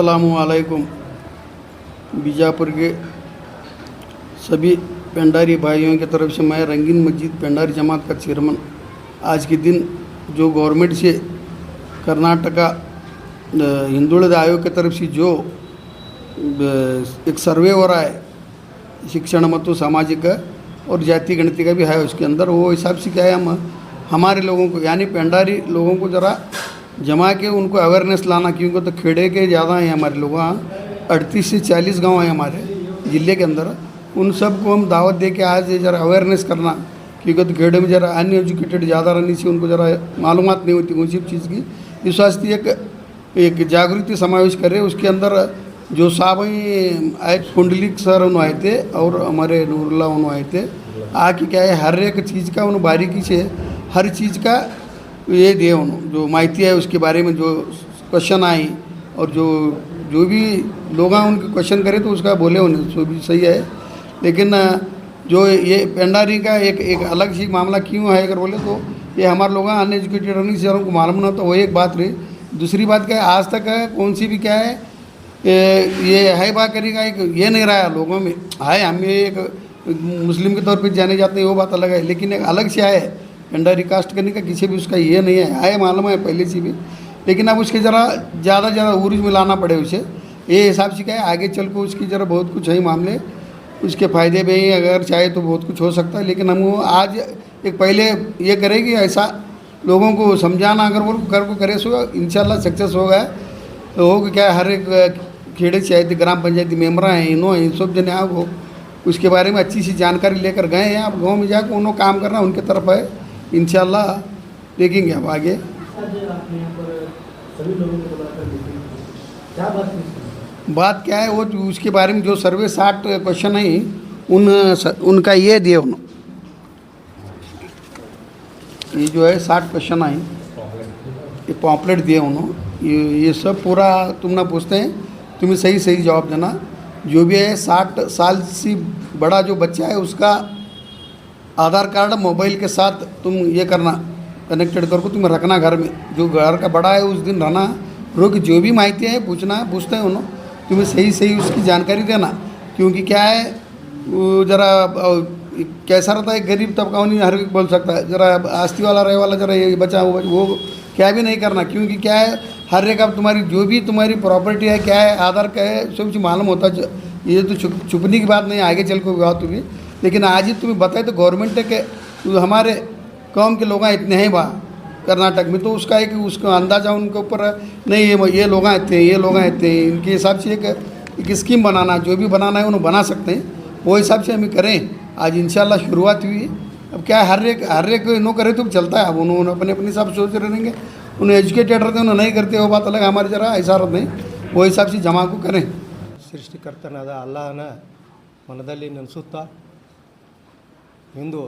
असलकुम बीजापुर के सभी पेंडारी भाइयों की तरफ़ से मैं रंगीन मस्जिद पेंडारी जमात का चेयरमैन। आज के दिन जो गवर्नमेंट से कर्नाटका हिंदुद आयोग की तरफ़ से जो एक सर्वे हो रहा है, शिक्षण मत सामाजिक का और जाति गणित का भी है उसके अंदर, वो हिसाब से क्या है हम, हमारे लोगों को, यानी पेंडारी लोगों को ज़रा जमा के उनको अवेयरनेस लाना, क्योंकि तो खेड़े के ज़्यादा हैं हमारे लोग वहाँ अड़तीस से चालीस गाँव हैं हमारे, ज़िले के अंदर। उन सबको हम दावत दे के आज ज़रा अवेयरनेस करना, क्योंकि तो खेड़े में ज़रा अनएजुकेटेड ज़्यादा रहने से उनको ज़रा मालूम नहीं होती उसी चीज़ की। इस वास्ते एक एक जागृति समावेश करे, उसके अंदर जो साहब आए पुंडलिक सर उन्होंने आए थे, और हमारे नूरुल्ला उन्होंने आए थे। आके क्या है, हर एक चीज़ का उन्होंने बारीकी से, हर चीज़ का ये दिए उन्होंने जो माहिती है उसके बारे में जो क्वेश्चन आए और जो जो भी लोग हैं उनके क्वेश्चन करें तो उसका बोले उन्हें सो भी सही है। लेकिन जो ये पेंडारी का एक एक अलग सी मामला क्यों है अगर बोले तो ये हमारे लोग अनएजुकेटेड रहने से उनको मालूम ना तो वो एक बात रही। दूसरी बात क्या है आज तक है, कौन सी भी क्या है ये ये है बात करेगा एक ये नहीं रहा है लोगों में है हम एक मुस्लिम के तौर पे जाने जाते हैं वो बात अलग है। लेकिन एक अलग से है पेंडारी रिकास्ट करने का किसी भी उसका ये नहीं है, आए मालूम है पहले से भी। लेकिन अब उसके ज़रा ज़्यादा ज़्यादा उर्ज में लाना पड़े उसे। ये हिसाब से क्या है, आगे चल को उसकी ज़रा बहुत कुछ है मामले। उसके फ़ायदे भी हैं, अगर चाहे तो बहुत कुछ हो सकता है, लेकिन हम आज एक पहले ये करें कि ऐसा लोगों को समझाना, अगर वो कर को करे, सो इंशाल्लाह सक्सेस होगा। तो हो क्या, हर एक खेड़े से आए थे ग्राम पंचायती मेंबर हैं, इन्हों, इन सब जने, आप उसके बारे में अच्छी सी जानकारी लेकर गए हैं, आप गाँव में जाकर उन्होंने काम करना उनके तरफ़ है। इंशाल्लाह देखेंगे अब आगे। बात क्या है, वो उसके बारे में जो सर्वे साठ क्वेश्चन है, उन, उनका ये दिए उन्होंने। ये जो है साठ क्वेश्चन आए ये पॉम्पलेट दिए उन्होंने। ये ये सब पूरा तुम ना पूछते हैं, तुम्हें सही सही जवाब देना। जो भी है, साठ साल से बड़ा जो बच्चा है, उसका आधार कार्ड मोबाइल के साथ तुम ये करना कनेक्टेड करके तुम रखना घर में। जो घर का बड़ा है, उस दिन रहना। रोक जो भी माहिती है, पूछना है पूछते हैं उन्होंने तुम्हें सही सही उसकी जानकारी देना। क्योंकि क्या है ज़रा कैसा रहता है, गरीब तबका नहीं हर बोल सकता है, ज़रा आस्ती वाला, रहे वाला, ज़रा ये बचा, वो वो क्या भी नहीं करना। क्योंकि क्या है, हर एक अब तुम्हारी, जो भी तुम्हारी प्रॉपर्टी है, क्या है, आधार का है, सब कुछ मालूम होता है। ये तो छुप, छुपने की बात नहीं, आगे चल को बात होगी लेकिन आज ही तुम्हें बताए तो गवर्नमेंट है कि हमारे कौम के लोग इतने हैं बा कर्नाटक में तो उसका एक उसका अंदाज़ा उनके ऊपर नहीं ये ये लोग इतने हैं, ये लोग इतने हैं इनके हिसाब से एक, एक स्कीम बनाना जो भी बनाना है उन्हें बना सकते हैं वो हिसाब से हमें करें आज इंशाल्लाह शुरुआत हुई अब क्या है हर एक हर एक नो करे तो चलता है अब उन्होंने अपने अपने हिसाब से सोच रहेंगे उन्हें एजुकेटेड रहते हैं उन्हें नहीं करते वो बात अलग है, हमारे जरा ऐसा रहते हैं वो हिसाब से जमा को करें ಸೃಷ್ಟಿಕರ್ತನಾದ ಅಲ್ಲಾಹನ ಮನದಲ್ಲಿ ನೆನೆಸುತ್ತಾ ಇಂದು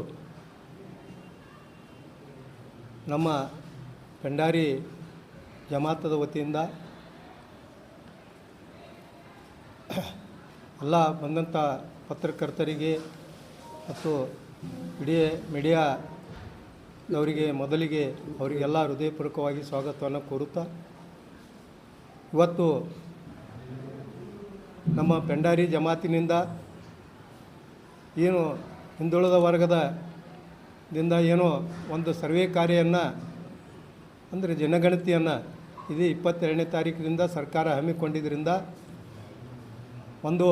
ನಮ್ಮ ಭಂಡಾರಿ ಜಮಾತದ ವತಿಯಿಂದ ಎಲ್ಲ ಬಂದಂಥ ಪತ್ರಕರ್ತರಿಗೆ ಮತ್ತು ಇಡೀ ಮೀಡಿಯಾದವರಿಗೆ ಮೊದಲಿಗೆ ಅವರಿಗೆಲ್ಲ ಹೃದಯಪೂರ್ವಕವಾಗಿ ಸ್ವಾಗತವನ್ನು ಕೋರುತ್ತಾ, ಇವತ್ತು ನಮ್ಮ ಪೆಂಡಾರಿ ಜಮಾತಿನಿಂದ ಏನು ಹಿಂದುಳಿದ ವರ್ಗದ ದಿಂದ ಏನೋ ಒಂದು ಸರ್ವೆ ಕಾರ್ಯವನ್ನು ಅಂದರೆ ಜನಗಣತಿಯನ್ನು ಇದು ಇಪ್ಪತ್ತೆರಡನೇ ತಾರೀಕಿನಿಂದ ಸರ್ಕಾರ ಹಮ್ಮಿಕೊಂಡಿದ್ದರಿಂದ ಒಂದು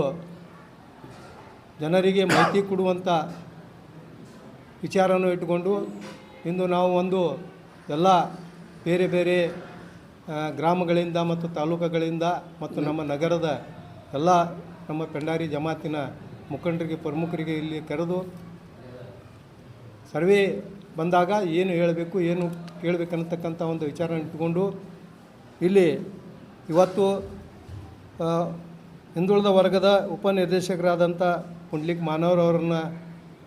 ಜನರಿಗೆ ಮಾಹಿತಿ ಕೊಡುವಂಥ ವಿಚಾರವನ್ನು ಇಟ್ಟುಕೊಂಡು ಇಂದು ನಾವು ಒಂದು ಎಲ್ಲ ಬೇರೆ ಬೇರೆ ಗ್ರಾಮಗಳಿಂದ ಮತ್ತು ತಾಲೂಕುಗಳಿಂದ ಮತ್ತು ನಮ್ಮ ನಗರದ ಎಲ್ಲ ನಮ್ಮ ಪೆಂಡಾರಿ ಜಮಾತಿನ ಮುಖಂಡರಿಗೆ, ಪ್ರಮುಖರಿಗೆ ಇಲ್ಲಿ ಕರೆದು ಸರ್ವೆ ಬಂದಾಗ ಏನು ಹೇಳಬೇಕು, ಏನು ಕೇಳಬೇಕನ್ನತಕ್ಕಂಥ ಒಂದು ವಿಚಾರ ಇಟ್ಕೊಂಡು ಇಲ್ಲಿ ಇವತ್ತು ಹಿಂದುಳಿದ ವರ್ಗದ ಉಪನಿರ್ದೇಶಕರಾದಂಥ ಪುಂಡ್ಲಿಕ್ ಮಾನವರವರನ್ನು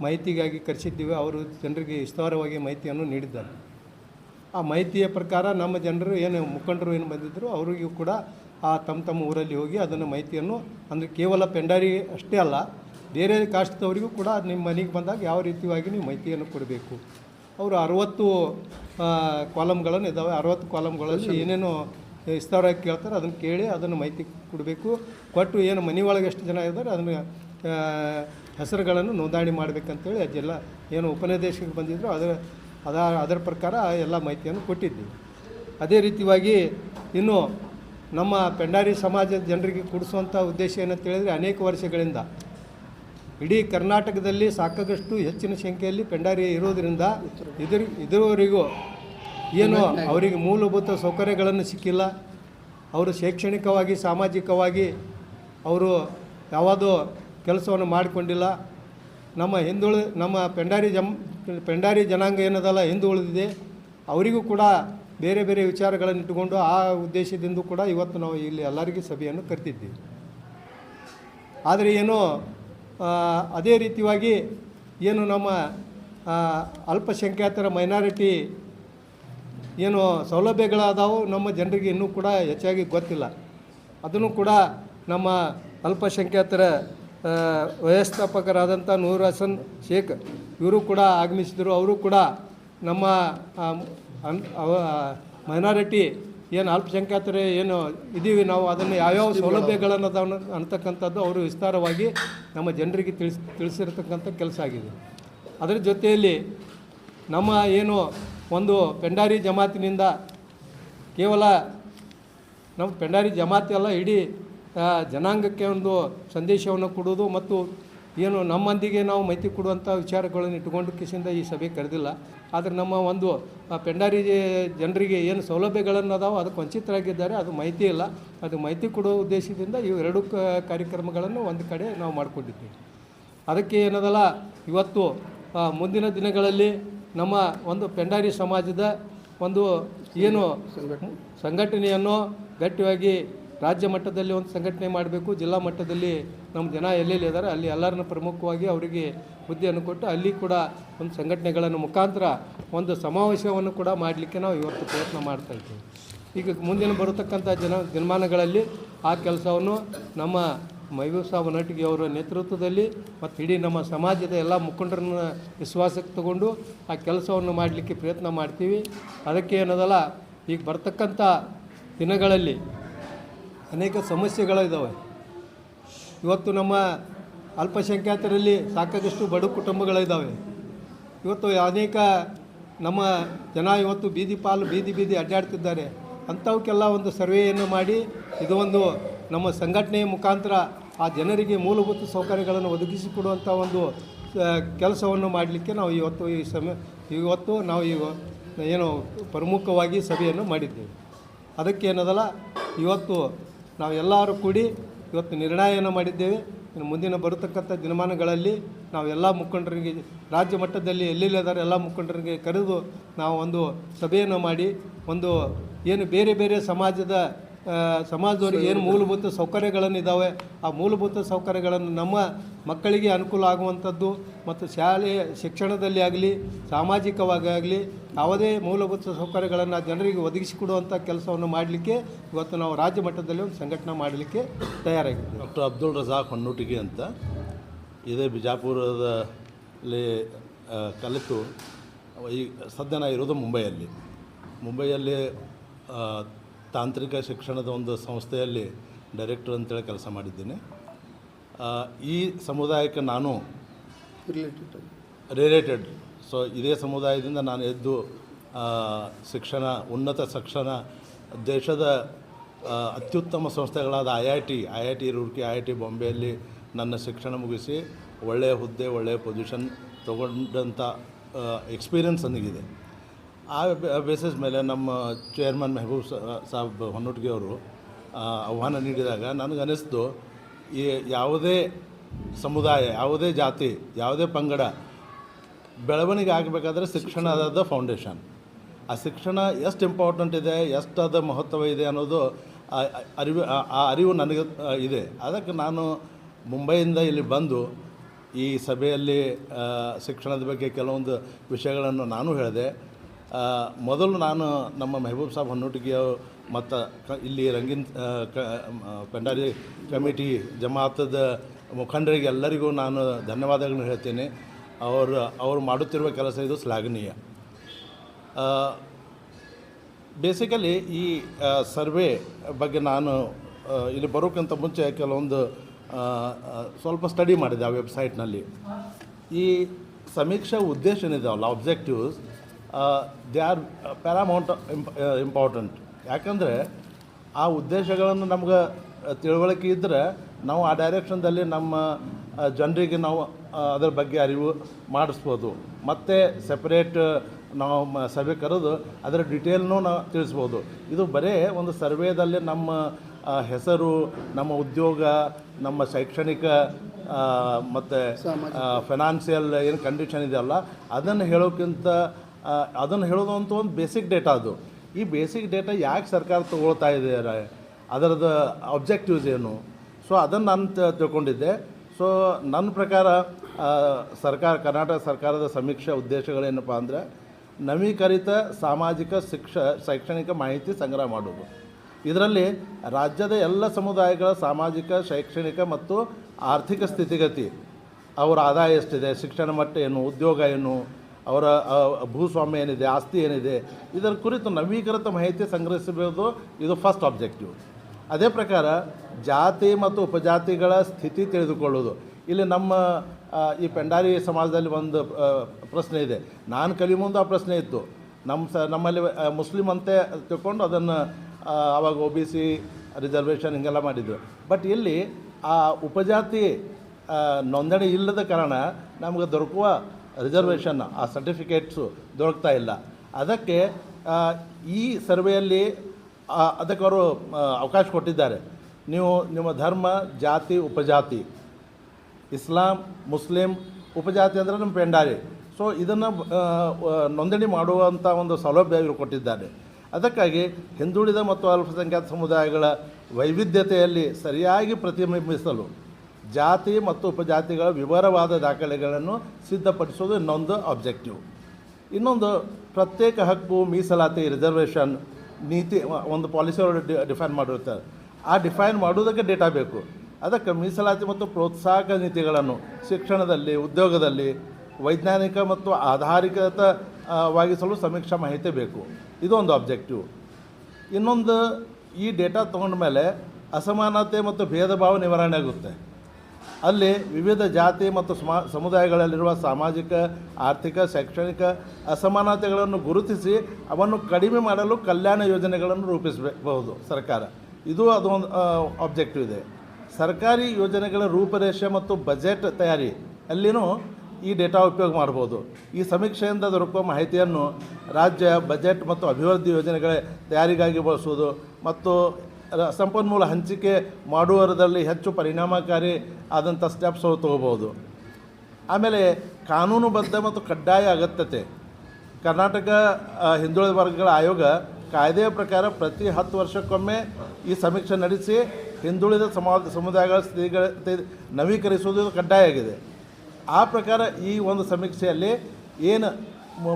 ಮಾಹಿತಿಗಾಗಿ ಕರೆಸಿದ್ದೀವಿ. ಅವರು ಜನರಿಗೆ ವಿಸ್ತಾರವಾಗಿ ಮಾಹಿತಿಯನ್ನು ನೀಡಿದ್ದಾರೆ. ಆ ಮಾಹಿತಿಯ ಪ್ರಕಾರ ನಮ್ಮ ಜನರು ಏನು ಮುಖಂಡರು ಏನು ಬಂದಿದ್ದರು ಅವರಿಗೂ ಕೂಡ ಆ ತಮ್ಮ ತಮ್ಮ ಊರಲ್ಲಿ ಹೋಗಿ ಅದನ್ನು ಮಾಹಿತಿಯನ್ನು ಅಂದರೆ ಕೇವಲ ಪೆಂಡಾರಿ ಅಷ್ಟೇ ಅಲ್ಲ ಬೇರೆ ಕಾಸ್ಟ್ದವರಿಗೂ ಕೂಡ ನಿಮ್ಮ ಮನೆಗೆ ಬಂದಾಗ ಯಾವ ರೀತಿಯಾಗಿ ನೀವು ಮಾಹಿತಿಯನ್ನು ಕೊಡಬೇಕು? ಅವರು ಅರವತ್ತು ಕಾಲಮ್ಗಳನ್ನು ಇದ್ದಾವೆ. ಅರವತ್ತು ಕಾಲಮ್ಗಳಲ್ಲಿ ಏನೇನು ವಿಸ್ತಾರವಾಗಿ ಕೇಳ್ತಾರೆ ಅದನ್ನು ಕೇಳಿ ಅದನ್ನು ಮಾಹಿತಿ ಕೊಡಬೇಕು. ಕೊಟ್ಟು ಏನು ಮನೆ ಒಳಗೆ ಎಷ್ಟು ಜನ ಇದ್ದಾರೆ ಅದನ್ನು ಹೆಸರುಗಳನ್ನು ನೋಂದಣಿ ಮಾಡಬೇಕಂತೇಳಿ ಅದೆಲ್ಲ ಏನು ಉಪನಿರ್ದೇಶಕ್ಕೆ ಬಂದಿದ್ರು ಅದರ ಅದ ಅದರ ಪ್ರಕಾರ ಎಲ್ಲ ಮಾಹಿತಿಯನ್ನು ಕೊಟ್ಟಿದ್ದೀವಿ. ಅದೇ ರೀತಿಯಾಗಿ ಇನ್ನು ನಮ್ಮ ಪೆಂಡಾರಿ ಸಮಾಜದ ಜನರಿಗೆ ಕೊಡಿಸುವಂಥ ಉದ್ದೇಶ ಏನಂತ ಹೇಳಿದರೆ ಅನೇಕ ವರ್ಷಗಳಿಂದ ಇಡೀ ಕರ್ನಾಟಕದಲ್ಲಿ ಸಾಕಷ್ಟು ಹೆಚ್ಚಿನ ಸಂಖ್ಯೆಯಲ್ಲಿ ಪೆಂಡಾರಿ ಇರೋದರಿಂದ ಇದ್ರ ಏನು ಅವರಿಗೆ ಮೂಲಭೂತ ಸೌಕರ್ಯಗಳನ್ನು ಸಿಕ್ಕಿಲ್ಲ. ಅವರು ಶೈಕ್ಷಣಿಕವಾಗಿ, ಸಾಮಾಜಿಕವಾಗಿ ಅವರು ಯಾವುದೋ ಕೆಲಸವನ್ನು ಮಾಡಿಕೊಂಡಿಲ್ಲ. ನಮ್ಮ ಹಿಂದುಳಿ, ನಮ್ಮ ಪೆಂಡಾರಿ ಜಮ್, ಪೆಂಡಾರಿ ಜನಾಂಗ ಏನದಲ್ಲ, ಹಿಂದು ಉಳಿದಿದೆ. ಅವರಿಗೂ ಕೂಡ ಬೇರೆ ಬೇರೆ ವಿಚಾರಗಳನ್ನು ಇಟ್ಟುಕೊಂಡು ಆ ಉದ್ದೇಶದಿಂದ ಕೂಡ ಇವತ್ತು ನಾವು ಇಲ್ಲಿ ಎಲ್ಲರಿಗೂ ಸಭೆಯನ್ನು ಕರೆದಿದ್ದೀವಿ. ಆದರೆ ಏನು ಅದೇ ರೀತಿಯಾಗಿ ಏನು ನಮ್ಮ ಅಲ್ಪಸಂಖ್ಯಾತರ ಮೈನಾರಿಟಿ ಏನು ಸೌಲಭ್ಯಗಳಾದವು ನಮ್ಮ ಜನರಿಗೆ ಇನ್ನೂ ಕೂಡ ಹೆಚ್ಚಾಗಿ ಗೊತ್ತಿಲ್ಲ. ಅದನ್ನು ಕೂಡ ನಮ್ಮ ಅಲ್ಪಸಂಖ್ಯಾತರ ವ್ಯವಸ್ಥಾಪಕರಾದಂಥ ನೂರ್ ಹಸನ್ ಶೇಖ್ ಇವರು ಕೂಡ ಆಗಮಿಸಿದರು. ಅವರು ಕೂಡ ನಮ್ಮ ಮೈನಾರಿಟಿ ಏನು ಅಲ್ಪಸಂಖ್ಯಾತರೇ, ಏನು ಇದ್ದೀವಿ ನಾವು, ಅದನ್ನು ಯಾವ್ಯಾವ ಸೌಲಭ್ಯಗಳನ್ನು ಅದಾವ ಅಂತಕ್ಕಂಥದ್ದು ಅವರು ವಿಸ್ತಾರವಾಗಿ ನಮ್ಮ ಜನರಿಗೆ ತಿಳಿಸ್, ತಿಳಿಸಿರ್ತಕ್ಕಂಥ ಕೆಲಸ ಆಗಿದೆ. ಅದರ ಜೊತೆಯಲ್ಲಿ ನಮ್ಮ ಏನು ಒಂದು ಪೆಂಡಾರಿ ಜಮಾತಿನಿಂದ ಕೇವಲ ನಮ್ಮ ಪೆಂಡಾರಿ ಜಮಾತಿ ಅಲ್ಲ, ಇಡೀ ಜನಾಂಗಕ್ಕೆ ಒಂದು ಸಂದೇಶವನ್ನು ಕೊಡೋದು ಮತ್ತು ಏನು ನಮ್ಮಂದಿಗೆ ನಾವು ಮೈತ್ರಿ ಕೊಡುವಂಥ ವಿಚಾರಗಳನ್ನು ಇಟ್ಟುಕೊಂಡು ಕಿಸಿಂದ ಈ ಸಭೆ ಕರೆದಿಲ್ಲ. ಆದರೆ ನಮ್ಮ ಒಂದು ಪೆಂಡಾರಿ ಜನರಿಗೆ ಏನು ಸೌಲಭ್ಯಗಳನ್ನು ಅದಾವೆ ಅದಕ್ಕೆ ವಂಚಿತರಾಗಿದ್ದಾರೆ ಅದು ಮಾಹಿತಿ ಇಲ್ಲ. ಅದು ಮಾಹಿತಿ ಕೊಡೋ ಉದ್ದೇಶದಿಂದ ಇವು ಎರಡು ಕ ಕಾರ್ಯಕ್ರಮಗಳನ್ನು ಒಂದು ಕಡೆ ನಾವು ಮಾಡಿಕೊಂಡಿದ್ದೀವಿ. ಅದಕ್ಕೆ ಏನದಲ್ಲ ಇವತ್ತು ಮುಂದಿನ ದಿನಗಳಲ್ಲಿ ನಮ್ಮ ಒಂದು ಪೆಂಡಾರಿ ಸಮಾಜದ ಒಂದು ಏನು ಸಂಘಟನೆಯನ್ನು ಗಟ್ಟಿಯಾಗಿ ರಾಜ್ಯ ಮಟ್ಟದಲ್ಲಿ ಒಂದು ಸಂಘಟನೆ ಮಾಡಬೇಕು, ಜಿಲ್ಲಾ ಮಟ್ಟದಲ್ಲಿ ನಮ್ಮ ಜನ ಎಲ್ಲೆಲ್ಲಿ ಇದ್ದಾರೆ ಅಲ್ಲಿ ಎಲ್ಲರನ್ನ ಪ್ರಮುಖವಾಗಿ ಅವರಿಗೆ ಹುದ್ದೆಯನ್ನು ಕೊಟ್ಟು ಅಲ್ಲಿ ಕೂಡ ಒಂದು ಸಂಘಟನೆಗಳನ್ನು ಮುಖಾಂತರ ಒಂದು ಸಮಾವೇಶವನ್ನು ಕೂಡ ಮಾಡಲಿಕ್ಕೆ ನಾವು ಇವತ್ತು ಪ್ರಯತ್ನ ಮಾಡ್ತಾ ಇದ್ದೀವಿ. ಈಗ ಮುಂದಿನ ಬರತಕ್ಕಂಥ ಜನ, ದಿನಮಾನಗಳಲ್ಲಿ ಆ ಕೆಲಸವನ್ನು ನಮ್ಮ ಮೈವೂ ಸಾಬ್ ನಟಿಗೆಯವರ ನೇತೃತ್ವದಲ್ಲಿ ಮತ್ತು ಇಡೀ ನಮ್ಮ ಸಮಾಜದ ಎಲ್ಲ ಮುಖಂಡರನ್ನ ವಿಶ್ವಾಸಕ್ಕೆ ತಗೊಂಡು ಆ ಕೆಲಸವನ್ನು ಮಾಡಲಿಕ್ಕೆ ಪ್ರಯತ್ನ ಮಾಡ್ತೀವಿ. ಅದಕ್ಕೆ ಏನದಲ್ಲ, ಈಗ ಬರ್ತಕ್ಕಂಥ ದಿನಗಳಲ್ಲಿ ಅನೇಕ ಸಮಸ್ಯೆಗಳಿದ್ದಾವೆ ಇವತ್ತು ನಮ್ಮ ಅಲ್ಪಸಂಖ್ಯಾತರಲ್ಲಿ ಸಾಕಷ್ಟು ಬಡ ಕುಟುಂಬಗಳಿದ್ದಾವೆ ಇವತ್ತು ಅನೇಕ ನಮ್ಮ ಜನ ಇವತ್ತು ಬೀದಿ ಪಾಲು, ಬೀದಿ ಬೀದಿ ಅಡ್ಡಾಡ್ತಿದ್ದಾರೆ. ಅಂಥವಕ್ಕೆಲ್ಲ ಒಂದು ಸರ್ವೆಯನ್ನು ಮಾಡಿ, ಇದು ಒಂದು ನಮ್ಮ ಸಂಘಟನೆಯ ಮುಖಾಂತರ ಆ ಜನರಿಗೆ ಮೂಲಭೂತ ಸೌಕರ್ಯಗಳನ್ನು ಒದಗಿಸಿಕೊಡುವಂಥ ಒಂದು ಕೆಲಸವನ್ನು ಮಾಡಲಿಕ್ಕೆ ನಾವು ಇವತ್ತು ಈ ಸಮಯ ಇವತ್ತು ನಾವು ಈಗ ಏನು ಪ್ರಮುಖವಾಗಿ ಸಭೆಯನ್ನು ಮಾಡಿದ್ದೇವೆ. ಅದಕ್ಕೆ ಏನದಲ್ಲ, ಇವತ್ತು ನಾವು ಎಲ್ಲರೂ ಕೂಡಿ ಇವತ್ತು ನಿರ್ಣಯವನ್ನು ಮಾಡಿದ್ದೇವೆ. ಇನ್ನು ಮುಂದಿನ ಬರತಕ್ಕಂಥ ದಿನಮಾನಗಳಲ್ಲಿ ನಾವು ಎಲ್ಲ ಮುಖಂಡರಿಗೆ, ರಾಜ್ಯ ಮಟ್ಟದಲ್ಲಿ ಎಲ್ಲೆಲ್ಲಿದ್ದಾರೆ ಎಲ್ಲ ಮುಖಂಡರಿಗೆ ಕರೆದು ನಾವು ಒಂದು ಸಭೆಯನ್ನು ಮಾಡಿ, ಒಂದು ಏನು ಬೇರೆ ಬೇರೆ ಸಮಾಜದ ಸಮಾಜದವರಿಗೆ ಏನು ಮೂಲಭೂತ ಸೌಕರ್ಯಗಳನ್ನು ಇದ್ದಾವೆ ಆ ಮೂಲಭೂತ ಸೌಕರ್ಯಗಳನ್ನು ನಮ್ಮ ಮಕ್ಕಳಿಗೆ ಅನುಕೂಲ ಆಗುವಂಥದ್ದು ಮತ್ತು ಶಾಲೆಯ ಶಿಕ್ಷಣದಲ್ಲಿ ಆಗಲಿ, ಸಾಮಾಜಿಕವಾಗಿ ಆಗಲಿ, ಯಾವುದೇ ಮೂಲಭೂತ ಸೌಕರ್ಯಗಳನ್ನು ಜನರಿಗೆ ಒದಗಿಸಿಕೊಡುವಂಥ ಕೆಲಸವನ್ನು ಮಾಡಲಿಕ್ಕೆ ಇವತ್ತು ನಾವು ರಾಜ್ಯ ಮಟ್ಟದಲ್ಲಿ ಒಂದು ಸಂಘಟನೆ ಮಾಡಲಿಕ್ಕೆ ತಯಾರಾಗಿದ್ದೇವೆ. ಡಾಕ್ಟರ್ ಅಬ್ದುಲ್ ರಜಾಕ್ ಹೊನ್ನೂಟಿಗೆ ಅಂತ ಇದೇ ಬಿಜಾಪುರದಲ್ಲಿ ಕಲಿತು, ಈ ಸದ್ಯ ನಾ ಇರೋದು ಮುಂಬೈಯಲ್ಲಿ. ಮುಂಬೈಯಲ್ಲಿ ತಾಂತ್ರಿಕ ಶಿಕ್ಷಣದ ಒಂದು ಸಂಸ್ಥೆಯಲ್ಲಿ ಡೈರೆಕ್ಟರ್ ಅಂತೇಳಿ ಕೆಲಸ ಮಾಡಿದ್ದೀನಿ. ಈ ಸಮುದಾಯಕ್ಕೆ ನಾನು ರಿಲೇಟೆಡ್ ರಿಲೇಟೆಡ್ ಸೊ ಇದೇ ಸಮುದಾಯದಿಂದ ನಾನು ಎದ್ದು ಶಿಕ್ಷಣ ಉನ್ನತ ಶಿಕ್ಷಣ ದೇಶದ ಅತ್ಯುತ್ತಮ ಸಂಸ್ಥೆಗಳಾದ I I T I I T Roorkee I I T ಬಾಂಬೆಯಲ್ಲಿ ನನ್ನ ಶಿಕ್ಷಣ ಮುಗಿಸಿ ಒಳ್ಳೆಯ ಹುದ್ದೆ ಒಳ್ಳೆಯ ಪೊಸಿಷನ್ ತಗೊಂಡಂಥ ಎಕ್ಸ್ಪೀರಿಯನ್ಸ್ ನನಗಿದೆ. ಆ ಬೇಸಿಸ್ ಮೇಲೆ ನಮ್ಮ ಚೇರ್ಮನ್ ಮೆಹಬೂಬ್ ಸಾಬ್ ಹೊನ್ನೊಟ್ಟಿಗೆ ಅವರು ಆಹ್ವಾನ ನೀಡಿದಾಗ ನನಗನ್ನಿಸ್ತು ಈ ಯಾವುದೇ ಸಮುದಾಯ, ಯಾವುದೇ ಜಾತಿ, ಯಾವುದೇ ಪಂಗಡ ಬೆಳವಣಿಗೆ ಆಗಬೇಕಾದ್ರೆ ಶಿಕ್ಷಣ ಅದ ಫೌಂಡೇಶನ್ ಆ ಶಿಕ್ಷಣ ಎಷ್ಟು ಇಂಪಾರ್ಟೆಂಟ್ ಇದೆ, ಎಷ್ಟು ಅದ ಮಹತ್ವ ಇದೆ ಅನ್ನೋದು ಅರಿವು, ಆ- ಅರಿವು ನನಗೆ ಇದೆ. ಅದಕ್ಕೆ ನಾನು ಮುಂಬೈಯಿಂದ ಇಲ್ಲಿ ಬಂದು ಈ ಸಭೆಯಲ್ಲಿ ಶಿಕ್ಷಣದ ಬಗ್ಗೆ ಕೆಲವೊಂದು ವಿಷಯಗಳನ್ನು ನಾನು ಹೇಳಿದೆ. ಮೊದಲು ನಾನು ನಮ್ಮ ಮೆಹಬೂಬ್ ಸಾಬ್ ಹೊನ್ನೂಟಿಗೆ ಮತ್ತು ಇಲ್ಲಿ ರಂಗಿನ್ ಪೆಂಡಾರಿ ಕಮಿಟಿ ಜಮಾತದ ಮುಖಂಡರಿಗೆ ಎಲ್ಲರಿಗೂ ನಾನು ಧನ್ಯವಾದಗಳನ್ನು ಹೇಳ್ತೇನೆ. ಅವರು ಅವರು ಮಾಡುತ್ತಿರುವ ಕೆಲಸ ಇದು ಶ್ಲಾಘನೀಯ. ಬೇಸಿಕಲಿ ಈ ಸರ್ವೆ ಬಗ್ಗೆ ನಾನು ಇಲ್ಲಿ ಬರೋಕ್ಕಿಂತ ಮುಂಚೆ ಕೆಲವೊಂದು ಸ್ವಲ್ಪ ಸ್ಟಡಿ ಮಾಡಿದೆ ಆ ವೆಬ್ಸೈಟ್ನಲ್ಲಿ ಈ ಸಮೀಕ್ಷಾ ಉದ್ದೇಶ ಏನಿದಾವಲ್ಲ objectives they are paramount important ಯಾಕಂದರೆ ಆ ಉದ್ದೇಶಗಳನ್ನು ನಮ್ಗೆ ತಿಳುವಳಿಕೆ ಇದ್ದರೆ ನಾವು ಆ ಡೈರೆಕ್ಷನ್ದಲ್ಲಿ ನಮ್ಮ ಜನರಿಗೆ ನಾವು ಅದರ ಬಗ್ಗೆ ಅರಿವು ಮಾಡಿಸ್ಬೋದು. ಮತ್ತು ಸೆಪರೇಟ್ ನಾವು ಸಭೆ ಕರೆದು ಅದರ ಡಿಟೇಲ್ನೂ ನಾವು ತಿಳಿಸ್ಬೋದು. ಇದು ಬರೇ ಒಂದು ಸರ್ವೇದಲ್ಲಿ ನಮ್ಮ ಹೆಸರು ನಮ್ಮ ಉದ್ಯೋಗ ನಮ್ಮ ಶೈಕ್ಷಣಿಕ ಮತ್ತು ಫೈನಾನ್ಷಿಯಲ್ ಏನು ಕಂಡೀಷನ್ ಇದೆಯಲ್ಲ ಅದನ್ನು ಹೇಳೋಕ್ಕಿಂತ ಅದನ್ನು ಹೇಳೋದು ಅಂತ ಒಂದು ಬೇಸಿಕ್ ಡೇಟಾ ಅದು. ಈ ಬೇಸಿಕ್ ಡೇಟಾ ಯಾಕೆ ಸರ್ಕಾರ ತಗೊಳ್ತಾ ಇದೆ ಅದರದ್ದು ಅಬ್ಜೆಕ್ಟಿವ್ಸ್ ಏನು? ಸೊ ಅದನ್ನು ನಾನು ತಿಳ್ಕೊಂಡಿದ್ದೆ. ಸೊ ನನ್ನ ಪ್ರಕಾರ ಸರ್ಕಾರ, ಕರ್ನಾಟಕ ಸರ್ಕಾರದ ಸಮೀಕ್ಷೆ ಉದ್ದೇಶಗಳೇನಪ್ಪ ಅಂದರೆ, ನವೀಕರಿತ ಸಾಮಾಜಿಕ ಶಿಕ್ಷ, ಶೈಕ್ಷಣಿಕ ಮಾಹಿತಿ ಸಂಗ್ರಹ ಮಾಡೋದು. ಇದರಲ್ಲಿ ರಾಜ್ಯದ ಎಲ್ಲ ಸಮುದಾಯಗಳ ಸಾಮಾಜಿಕ, ಶೈಕ್ಷಣಿಕ ಮತ್ತು ಆರ್ಥಿಕ ಸ್ಥಿತಿಗತಿ, ಅವರ ಆದಾಯ ಎಷ್ಟಿದೆ? ಶಿಕ್ಷಣ ಮಟ್ಟ ಏನು? ಉದ್ಯೋಗ ಏನು? ಅವರ ಭೂಸ್ವಾಮ್ಯ ಏನಿದೆ, ಆಸ್ತಿ ಏನಿದೆ, ಇದರ ಕುರಿತು ನವೀಕೃತ ಮಾಹಿತಿ ಸಂಗ್ರಹಿಸಬಹುದು. ಇದು ಫಸ್ಟ್ ಆಬ್ಜೆಕ್ಟಿವ್ ಅದೇ ಪ್ರಕಾರ ಜಾತಿ ಮತ್ತು ಉಪಜಾತಿಗಳ ಸ್ಥಿತಿ ತಿಳಿದುಕೊಳ್ಳೋದು ಇಲ್ಲಿ ನಮ್ಮ ಈ ಪೆಂಡಾರಿ ಸಮಾಜದಲ್ಲಿ ಒಂದು ಪ್ರಶ್ನೆ ಇದೆ. ನಾನು ಕಲಿ ಮುಂದೆ ಆ ಪ್ರಶ್ನೆ ಇತ್ತು. ನಮ್ಮ ಸ, ನಮ್ಮಲ್ಲಿ ಮುಸ್ಲಿಮ್ ಮುಸ್ಲಿಂ ಅಂತೆ ತಿಳ್ಕೊಂಡು ಅದನ್ನು ಆವಾಗ ಒ ಬಿ ಸಿ ರಿಸರ್ವೇಷನ್ ಹಿಂಗೆಲ್ಲ ಮಾಡಿದ್ರು. ಬಟ್ ಇಲ್ಲಿ ಆ ಉಪಜಾತಿ ನೋಂದಣಿ ಇಲ್ಲದ ಕಾರಣ ನಮಗೆ ದೊರಕುವ ರಿಸರ್ವೇಷನ್ ಆ ಸರ್ಟಿಫಿಕೇಟ್ಸು ದೊರಕ್ತಾ ಇಲ್ಲ. ಅದಕ್ಕೆ ಈ ಸರ್ವೆಯಲ್ಲಿ ಅದಕ್ಕೆ ಅವರು ಅವಕಾಶ ಕೊಟ್ಟಿದ್ದಾರೆ. ನೀವು ನಿಮ್ಮ ಧರ್ಮ, ಜಾತಿ, ಉಪಜಾತಿ, ಇಸ್ಲಾಂ, ಮುಸ್ಲಿಂ, ಉಪಜಾತಿ ಅಂದರೆ ನಮ್ಮ ಪೆಂಡಾರಿ. ಸೊ ಇದನ್ನು ನೋಂದಣಿ ಮಾಡುವಂಥ ಒಂದು ಸೌಲಭ್ಯ ಇವರು ಕೊಟ್ಟಿದ್ದಾರೆ. ಅದಕ್ಕಾಗಿ ಹಿಂದುಳಿದ ಮತ್ತು ಅಲ್ಪಸಂಖ್ಯಾತ ಸಮುದಾಯಗಳ ವೈವಿಧ್ಯತೆಯಲ್ಲಿ ಸರಿಯಾಗಿ ಪ್ರತಿಬಿಂಬಿಸಲು ಜಾತಿ ಮತ್ತು ಉಪಜಾತಿಗಳ ವಿವರವಾದ ದಾಖಲೆಗಳನ್ನು ಸಿದ್ಧಪಡಿಸೋದು ಇನ್ನೊಂದು ಆಬ್ಜೆಕ್ಟಿವ್ ಇನ್ನೊಂದು ಪ್ರತ್ಯೇಕ ಹಕ್ಕು ಮೀಸಲಾತಿ ರಿಸರ್ವೇಷನ್ ನೀತಿ ಒಂದು ಪಾಲಿಸಿ ಅವರು ಡಿಫೈನ್ ಮಾಡಿರ್ತಾರೆ ಆ ಡಿಫೈನ್ ಮಾಡೋದಕ್ಕೆ ಡೇಟಾ ಬೇಕು. ಅದಕ್ಕೆ ಮೀಸಲಾತಿ ಮತ್ತು ಪ್ರೋತ್ಸಾಹಕ ನೀತಿಗಳನ್ನು ಶಿಕ್ಷಣದಲ್ಲಿ ಉದ್ಯೋಗದಲ್ಲಿ ವೈಜ್ಞಾನಿಕ ಮತ್ತು ಆಧಾರಿಕತ ಆ, ವಾಗಿಸಲು ಸಮೀಕ್ಷಾ ಮಾಹಿತಿ ಬೇಕು. ಇದೊಂದು ಆಬ್ಜೆಕ್ಟಿವ್ ಇನ್ನೊಂದು ಈ ಡೇಟಾ ತೊಗೊಂಡ ಮೇಲೆ ಅಸಮಾನತೆ ಮತ್ತು ಭೇದ ಭಾವ ನಿವಾರಣೆ ಆಗುತ್ತೆ. ಅಲ್ಲಿ ವಿವಿಧ ಜಾತಿ ಮತ್ತು ಸಮಾ, ಸಮುದಾಯಗಳಲ್ಲಿರುವ ಸಾಮಾಜಿಕ, ಆರ್ಥಿಕ, ಶೈಕ್ಷಣಿಕ ಅಸಮಾನತೆಗಳನ್ನು ಗುರುತಿಸಿ ಅವನ್ನು ಕಡಿಮೆ ಮಾಡಲು ಕಲ್ಯಾಣ ಯೋಜನೆಗಳನ್ನು ರೂಪಿಸಬಹುದು ಸರ್ಕಾರ. ಇದು ಅದೊಂದು ಆಬ್ಜೆಕ್ಟಿವ್ ಇದೆ. ಸರ್ಕಾರಿ ಯೋಜನೆಗಳ ರೂಪರೇಷೆ ಮತ್ತು ಬಜೆಟ್ ತಯಾರಿ ಅಲ್ಲಿನೂ ಈ ಡೇಟಾ ಉಪಯೋಗ ಮಾಡ್ಬೋದು ಈ ಸಮೀಕ್ಷೆಯಿಂದ ದೊರಕುವ ಮಾಹಿತಿಯನ್ನು ರಾಜ್ಯ ಬಜೆಟ್ ಮತ್ತು ಅಭಿವೃದ್ಧಿ ಯೋಜನೆಗಳ ತಯಾರಿಗಾಗಿ ಬಳಸುವುದು ಮತ್ತು ಸಂಪನ್ಮೂಲ ಹಂಚಿಕೆ ಮಾಡುವರದಲ್ಲಿ ಹೆಚ್ಚು ಪರಿಣಾಮಕಾರಿ ಆದಂಥ ಸ್ಟೆಪ್ಸ್ ತೊಗೋಬೋದು ಆಮೇಲೆ ಕಾನೂನುಬದ್ಧ ಮತ್ತು ಕಡ್ಡಾಯ ಅಗತ್ಯತೆ. ಕರ್ನಾಟಕ ಹಿಂದುಳಿದ ವರ್ಗಗಳ ಆಯೋಗ ಕಾಯ್ದೆಯ ಪ್ರಕಾರ ಪ್ರತಿ ಹತ್ತು ವರ್ಷಕ್ಕೊಮ್ಮೆ ಈ ಸಮೀಕ್ಷೆ ನಡೆಸಿ ಹಿಂದುಳಿದ ಸಮುದಾಯಗಳ ಸ್ಥಿತಿಗಳ ನವೀಕರಿಸುವುದು ಕಡ್ಡಾಯ ಆಗಿದೆ. ಆ ಪ್ರಕಾರ ಈ ಒಂದು ಸಮೀಕ್ಷೆಯಲ್ಲಿ ಏನು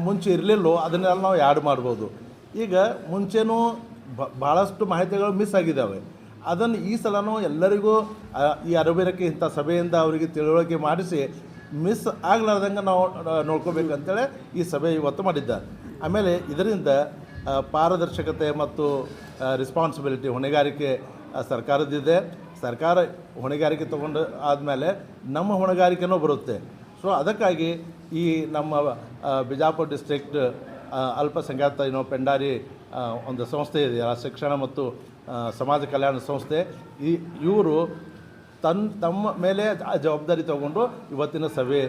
ಮುಂಚೆ ಇರಲಿಲ್ಲೋ ಅದನ್ನೆಲ್ಲ ನಾವು ಆ್ಯಡ್ ಮಾಡ್ಬೋದು. ಈಗ ಮುಂಚೆನೂ ಬ- ಭಾಳಷ್ಟು ಮಾಹಿತಿಗಳು ಮಿಸ್ ಆಗಿದ್ದಾವೆ. ಅದನ್ನು ಈ ಸಲನೂ ಎಲ್ಲರಿಗೂ ಈ ಅರಬಿರಕ್ಕೆ ಇಂಥ ಸಭೆಯಿಂದ ಅವರಿಗೆ ತಿಳುವಳಿಕೆ ಮಾಡಿಸಿ ಮಿಸ್ ಆಗ್ಲಾರ್ದಂಗೆ ನಾವು ನೋಡ್ಕೋಬೇಕು ನೋಡ್ಕೋಬೇಕಂತೇಳಿ ಈ ಸಭೆ ಇವತ್ತು ಮಾಡಿದ್ದಾರೆ. ಆಮೇಲೆ ಇದರಿಂದ ಪಾರದರ್ಶಕತೆ ಮತ್ತು ರೆಸ್ಪಾನ್ಸಿಬಿಲಿಟಿ ಹೊಣೆಗಾರಿಕೆ ಸರ್ಕಾರದಿದೆ ಸರ್ಕಾರ ಹೊಣೆಗಾರಿಕೆ ತೊಗೊಂಡು ಆದಮೇಲೆ ನಮ್ಮ ಹೊಣೆಗಾರಿಕೆನೂ ಬರುತ್ತೆ. ಸೊ ಅದಕ್ಕಾಗಿ ಈ ನಮ್ಮ ಬಿಜಾಪುರ ಡಿಸ್ಟ್ರಿಕ್ಟ್ ಅಲ್ಪಸಂಖ್ಯಾತ ಏನೋ ಪೆಂಡಾರಿ ಒಂದು ಸಂಸ್ಥೆ ಇದೆ, ಆ ಶಿಕ್ಷಣ ಮತ್ತು ಸಮಾಜ ಕಲ್ಯಾಣ ಸಂಸ್ಥೆ. ಈ ಇವರು ತನ್ನ ತಮ್ಮ ಮೇಲೆ ಜವಾಬ್ದಾರಿ ತಗೊಂಡು ಇವತ್ತಿನ ಸಭೆ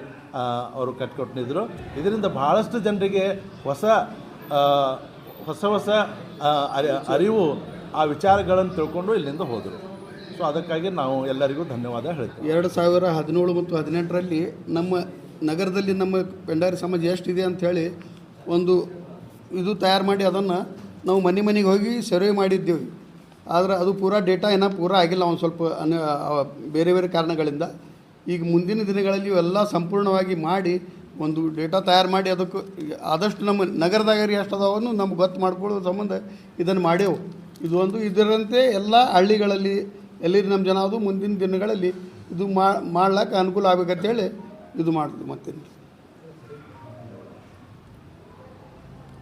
ಅವರು ಕಟ್ಕೊಟ್ಟಿದ್ರು ಇದರಿಂದ ಭಾಳಷ್ಟು ಜನರಿಗೆ ಹೊಸ ಹೊಸ ಹೊಸ ಅರಿವು ಆ ವಿಚಾರಗಳನ್ನು ತಿಳ್ಕೊಂಡು ಇಲ್ಲಿಂದ ಹೋದರು. ಸೊ ಅದಕ್ಕಾಗಿ ನಾವು ಎಲ್ಲರಿಗೂ ಧನ್ಯವಾದ ಹೇಳ್ತೀವಿ. ಎರಡು ಸಾವಿರ ಹದಿನೇಳು ಮತ್ತು ಹದಿನೆಂಟರಲ್ಲಿ ನಮ್ಮ ನಗರದಲ್ಲಿ ನಮ್ಮ ಪೆಂಡಾರಿ ಸಮಾಜ ಎಷ್ಟಿದೆ ಅಂಥೇಳಿ ಒಂದು ಇದು ತಯಾರು ಮಾಡಿ ಅದನ್ನು ನಾವು ಮನೆ ಮನೆಗೆ ಹೋಗಿ ಸರ್ವೆ ಮಾಡಿದ್ದೇವೆ. ಆದರೆ ಅದು ಪೂರಾ ಡೇಟಾ ಏನೋ ಪೂರ ಆಗಿಲ್ಲ, ಒಂದು ಸ್ವಲ್ಪ ಅನ ಬೇರೆ ಬೇರೆ ಕಾರಣಗಳಿಂದ. ಈಗ ಮುಂದಿನ ದಿನಗಳಲ್ಲಿ ಇವೆಲ್ಲ ಸಂಪೂರ್ಣವಾಗಿ ಮಾಡಿ, ಒಂದು ಡೇಟಾ ತಯಾರು ಮಾಡಿ, ಅದಕ್ಕೆ ಆದಷ್ಟು ನಮ್ಮ ನಗರದಾಗ ಎಷ್ಟು ಅದಾವನ್ನು ನಮ್ಗೆ ಗೊತ್ತು ಮಾಡ್ಕೊಳ್ಳೋ ಸಂಬಂಧ ಇದನ್ನು ಮಾಡೇವು ಇದು ಒಂದು ಇದರಂತೆ ಎಲ್ಲ ಹಳ್ಳಿಗಳಲ್ಲಿ, ಎಲ್ಲಿ ನಮ್ಮ ಜನ ಅದು ಮುಂದಿನ ದಿನಗಳಲ್ಲಿ ಇದು ಮಾಡ್ಲಿಕ್ಕೆ ಅನುಕೂಲ ಆಗ್ಬೇಕಂತೇಳಿ ಇದು ಮಾಡ್ತೀವಿ ಮತ್ತೆ